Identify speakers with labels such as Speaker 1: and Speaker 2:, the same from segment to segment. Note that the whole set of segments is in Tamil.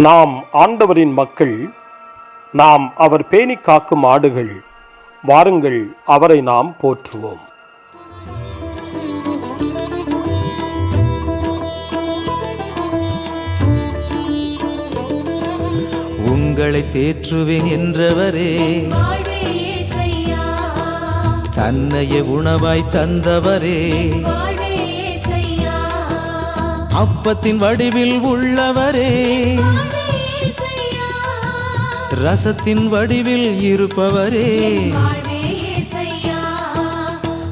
Speaker 1: நாம் ஆண்டவரின் மக்கள் நாம் அவர் பேணி காக்கும் ஆடுகள் வாருங்கள் அவரை நாம் போற்றுவோம்.
Speaker 2: உங்களை தேற்றுவேன் என்றவரே தன்னைய உணவாய் தந்தவரே அப்பத்தின் வடிவில் உள்ளவரே. ரசத்தின் வடிவில் இருப்பவரே.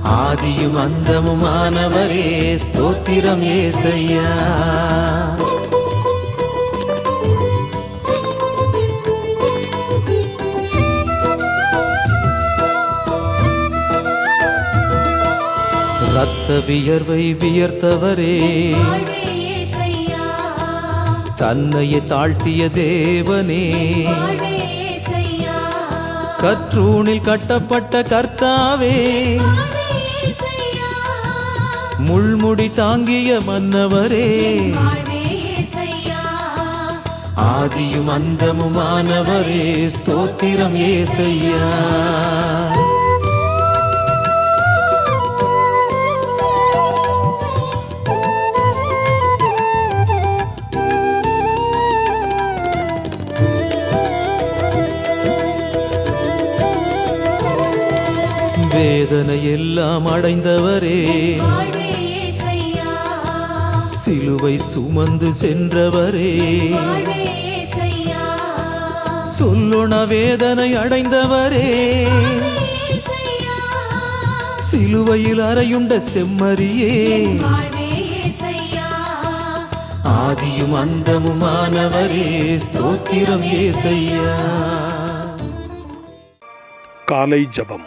Speaker 2: ஆதியும் அந்தமுமானவரே. ஸ்தோத்திரம் ஏசையா. ரத்த வியர்வை வியர்த்தவரே.
Speaker 3: வாழ்வே
Speaker 2: தன்னையே தாழ்த்திய தேவனே.
Speaker 3: வாழ்வே
Speaker 2: கற்றூணில் கட்டப்பட்ட கர்த்தாவே. முள்முடி தாங்கிய மன்னவரே. ஆதியும் அந்தமுமானவரே. ஸ்தோத்திரம் ஏசையா வேதனை எல்லாம் அடைந்தவரே சிலுவை சுமந்து சென்றவரே. சொல்லொண வேதனை அடைந்தவரே.
Speaker 3: இயேசையா
Speaker 2: சிலுவையில் அறையுண்ட செம்மறியே. ஆதியும் அந்தமுமானவரே ஸ்தோத்திரம் ஏசையா.
Speaker 1: காலை ஜெபம்.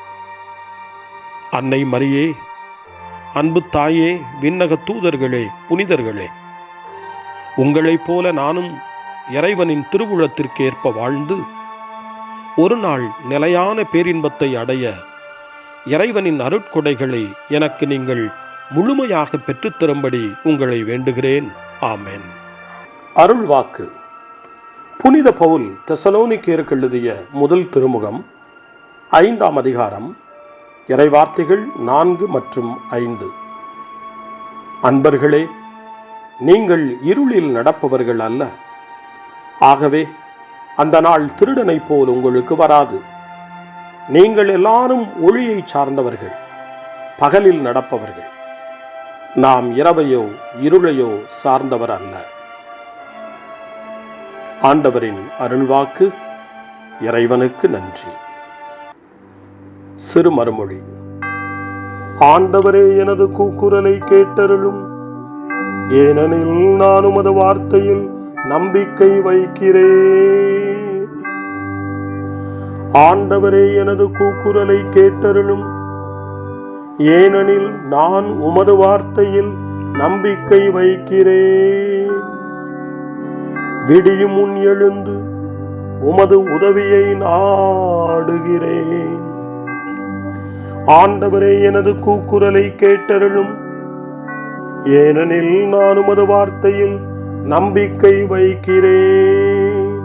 Speaker 1: அன்னை மரியே அன்பு தாயே விண்ணக தூதர்களே புனிதர்களே. உங்களைப் போல நானும் இறைவனின் திருவுளத்திற்கேற்ப வாழ்ந்து ஒரு நாள் நிலையான பேரின்பத்தை அடைய இறைவனின் அருட்கொடைகளை எனக்கு நீங்கள் முழுமையாக பெற்றுத்தரும்படி உங்களை வேண்டுகிறேன். ஆமேன். அருள் வாக்கு. புனித பவுல் தெசலோனிக்கேருக்கு எழுதிய முதல் திருமுகம் ஐந்தாம் அதிகாரம் இறைவார்த்தைகள் நான்கு மற்றும் ஐந்து. அன்பர்களே நீங்கள் இருளில் நடப்பவர்கள் அல்ல. ஆகவே அந்த நாள் திருடனை போல் உங்களுக்கு வராது. நீங்கள் எல்லாரும் ஒளியை சார்ந்தவர்கள் பகலில் நடப்பவர்கள். நாம் இரவையோ இருளையோ சார்ந்தவர் அல்ல. ஆண்டவரின் அருள்வாக்கு இறைவனுக்கு நன்றி. சிறு மறுமொழி ஆண்டவரே எனது கூக்குரலை கேட்டருளும். ஏனெனில் நான் உமது வார்த்தையில் நம்பிக்கை வைக்கிறேன். ஆண்டவரே எனது கூக்குரலை கேட்டருளும். ஏனெனில் நான் உமது வார்த்தையில் நம்பிக்கை வைக்கிறேன். விடியும் முன் எழுந்து உமது உதவியை நாடுகிறேன். ஆண்டவரே எனது கூக்குரலை கேட்டருளும். ஏனெனில் நான் உமது வார்த்தையில் நம்பிக்கை வைக்கிறேன்.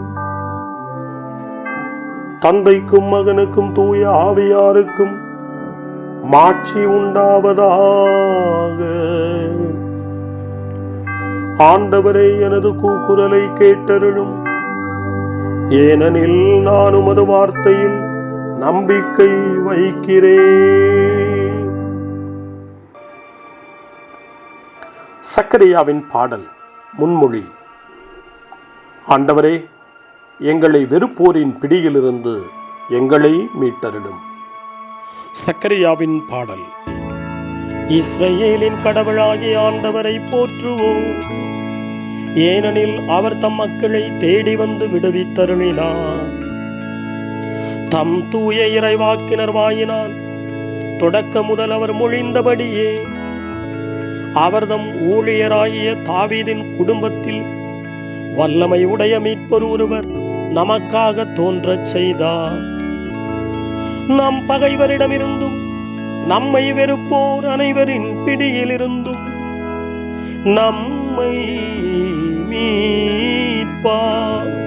Speaker 1: தந்தைக்கும் மகனுக்கும் தூய ஆவியாருக்கும் மாட்சி உண்டாவதாக. ஆண்டவரே எனது கூக்குரலை கேட்டருளும். ஏனெனில் நான் உமது வார்த்தையில் நம்பிக்கை வைக்கிறேன். சக்கரியாவின் பாடல் முன்மொழி. ஆண்டவரே எங்களை வெறுப்போரின் பிடியிலிருந்து எங்களை மீட்டரிடும் சக்கரியாவின் பாடல்
Speaker 4: இஸ்ரேலின் கடவுளாகிய ஆண்டவரை போற்றுவோம். ஏனெனில் அவர் தம் மக்களை தேடி வந்து விடுவித்தருளினார். தம் தூய இறைவாக்கினர் வாயினால் தொடக்க முதல் அவர் மொழிந்தபடியே அவர்தம் ஊழியராகிய தாவீதின் குடும்பத்தில் வல்லமை உடைய மீட்பர் ஒருவர் நமக்காக தோன்றச் செய்தார். நம் பகைவரிடமிருந்தும் நம்மை வெறுப்போர் அனைவரின் பிடியிலிருந்தும் நம்மை மீட்பார்.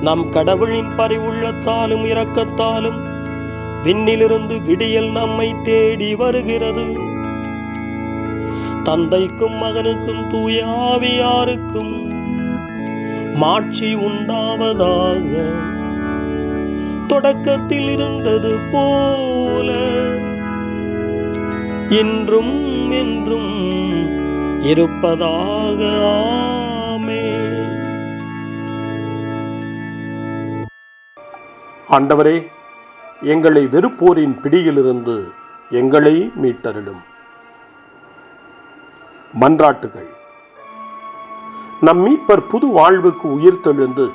Speaker 4: நம் கடவுளின் பரிவுள்ளத்தாலும் இரக்கத்தாலும் விண்ணிலிருந்து விடியல் நம்மை தேடி வருகிறது. தந்தைக்கும் மகனுக்கும் தூய ஆவியாருக்கும் மாட்சி உண்டாவதாக தொடக்கத்தில் இருந்தது போல இன்றும் என்றும் இருப்பதாக
Speaker 1: ஆண்டவரே எங்களை வெறுப்போரின் பிடியிலிருந்து எங்களை மீட்டருளும். மன்றாட்டுகள். நம் மீட்பர் புது வாழ்வுக்கு உயிர்த்தெழுந்து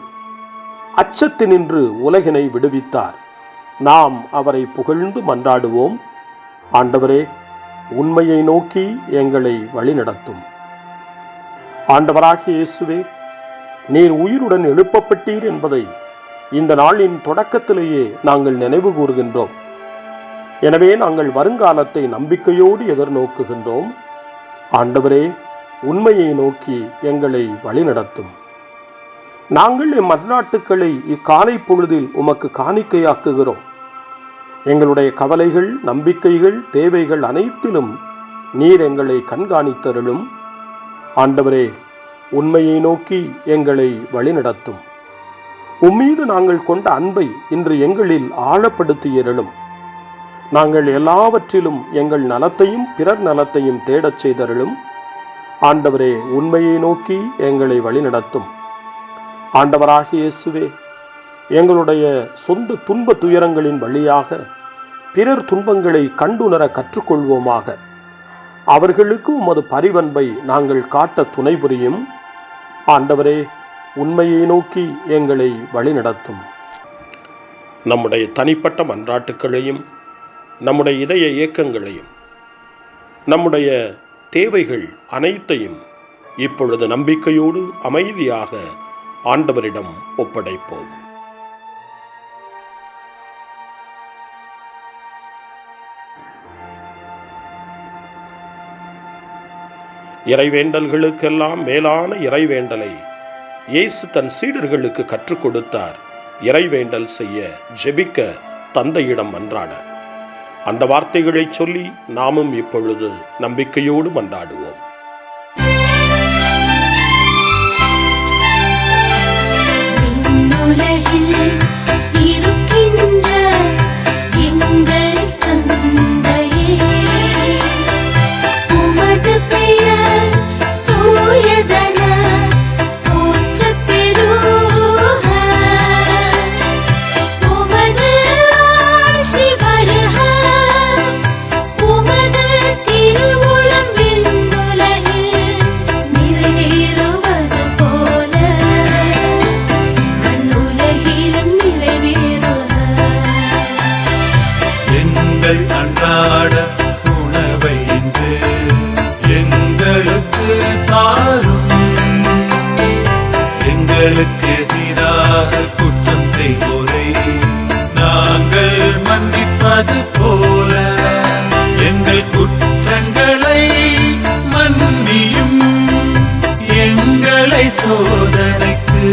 Speaker 1: அச்சத்தினின்று உலகினை விடுவித்தார். நாம் அவரை புகழ்ந்து மன்றாடுவோம். ஆண்டவரே உண்மையை நோக்கி எங்களை வழிநடத்தும். ஆண்டவராகிய இயேசுவே நீர் உயிருடன் எழுப்பப்பட்டீர் என்பதை இந்த நாளின் தொடக்கத்திலேயே நாங்கள் நினைவு கூறுகின்றோம். எனவே நாங்கள் வருங்காலத்தை நம்பிக்கையோடு எதிர்நோக்குகின்றோம். ஆண்டவரே உண்மையை நோக்கி எங்களை வழிநடத்தும். நாங்கள் எம்மர்நாட்டுக்களை இக்காலை பொழுதில் உமக்கு காணிக்கையாக்குகிறோம். எங்களுடைய கவலைகள் நம்பிக்கைகள் தேவைகள் அனைத்திலும் நீர் எங்களை கண்காணித்தருளும். ஆண்டவரே உண்மையை நோக்கி எங்களை வழிநடத்தும். உம்மீது நாங்கள் கொண்ட அன்பை இன்று எங்களில் ஆழப்படுத்தியருளும் நாங்கள் எல்லாவற்றிலும் எங்கள் நலத்தையும் பிறர் நலத்தையும் தேடச் செய்தருளும். ஆண்டவரே உண்மையை நோக்கி எங்களை வழிநடத்தும். ஆண்டவராக இயேசுவே எங்களுடைய சொந்த துன்ப துயரங்களின் வழியாக பிறர் துன்பங்களை கண்டுணர கற்றுக்கொள்வோமாக. அவர்களுக்கு உமது பரிவன்பை நாங்கள் காட்ட துணை புரியும். ஆண்டவரே உண்மையை நோக்கி எங்களை வழிநடத்தும். நம்முடைய தனிப்பட்ட மன்றாட்டுக்களையும் நம்முடைய இதய இயக்கங்களையும் நம்முடைய தேவைகள் அனைத்தையும் இப்பொழுது நம்பிக்கையோடு அமைதியாக ஆண்டவரிடம் ஒப்படைப்போம். இறைவேண்டல்களுக்கெல்லாம் மேலான இறைவேண்டலை இயேசு தன் சீடர்களுக்கு கற்றுக் கொடுத்தார். இறைவேண்டல் செய்ய ஜெபிக்க தந்தையிடம் மன்றாட அந்த வார்த்தைகளை சொல்லி நாமும் இப்பொழுது நம்பிக்கையோடு மன்றாடுவோம்.
Speaker 5: சோதனைக்கு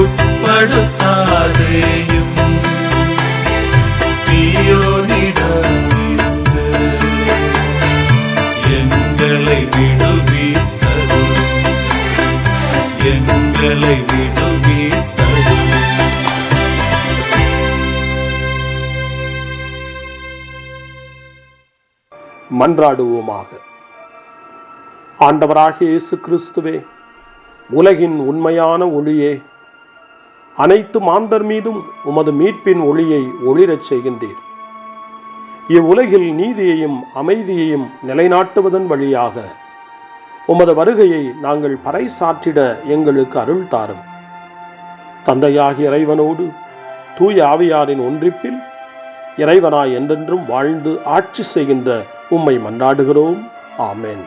Speaker 5: உட்படுத்தாதேயும் தீயோனிடமிருந்து எங்களை விடுவித்தரும் எங்களை விடுவித்தரும்
Speaker 1: மன்றாடுவோமாக. ஆண்டவராகிய இயேசு கிறிஸ்துவே உலகின் உண்மையான ஒளியே அனைத்து மாந்தர் மீதும் உமது மீட்பின் ஒளியை ஒளிரச் செய்கின்றீர். இவ்வுலகில் நீதியையும் அமைதியையும் நிலைநாட்டுவதன் வழியாக உமது வருகையை நாங்கள் பறைசாற்றிட எங்களுக்கு அருள் தாரும். தந்தையாகிய இறைவனோடு தூய ஆவியாரின் ஒன்றிப்பில் இறைவனாய் என்றென்றும் வாழ்ந்து ஆட்சி செய்கின்ற உம்மை மன்றாடுகிறோம். ஆமேன்.